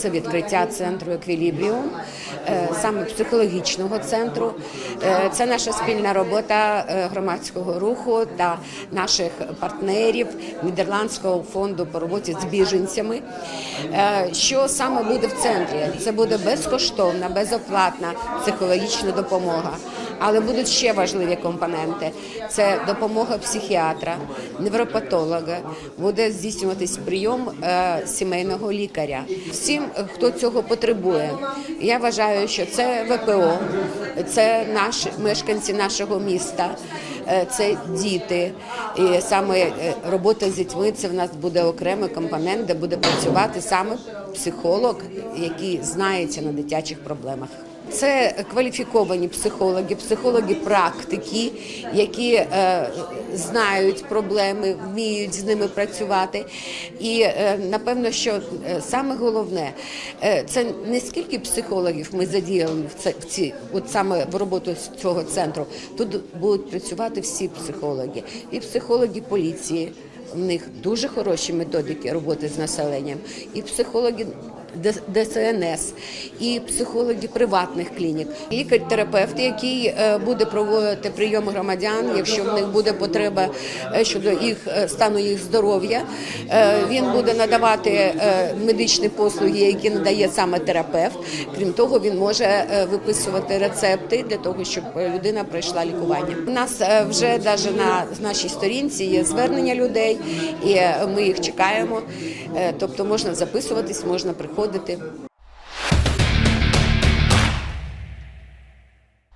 це відкриття центру еквілібріум, е, саме психологічного центру. Е, Це наша спільна робота е, громадського руху та наших партнерів Нідерландського фонду по роботі з біженцями. Що саме буде в центрі? Це буде безкоштовна, безоплатна психологічна допомога. Але будуть ще важливі компоненти: це допомога психіатра, невропатолога, буде здійснюватись прийом е, сімейного лікаря. Всім, хто цього потребує, я вважаю, що це ВПО, це наші мешканці нашого міста. е, Це діти, і саме е, робота з дітьми це в нас буде окремий компонент, де буде працювати саме психолог, який знається на дитячих проблемах. Це кваліфіковані психологи, психологи практики, які е, знають проблеми, вміють з ними працювати. І е, напевно, що е, саме головне е, це не скільки психологів ми задіяли в це в ці, от саме в роботу цього центру. Тут будуть працювати всі психологи, і психологи поліції. В них дуже хороші методики роботи з населенням, і психологи ДСНС, і психологи приватних клінік, лікар-терапевт, який е, буде проводити прийом громадян, якщо в них буде потреба е, щодо їх е, стану їх здоров'я. Він буде надавати медичні послуги, які надає саме терапевт. Крім того, він може виписувати рецепти для того, щоб людина пройшла лікування. У нас вже навіть на нашій сторінці є звернення людей, і ми їх чекаємо. Тобто можна записуватись, можна приходити виходити.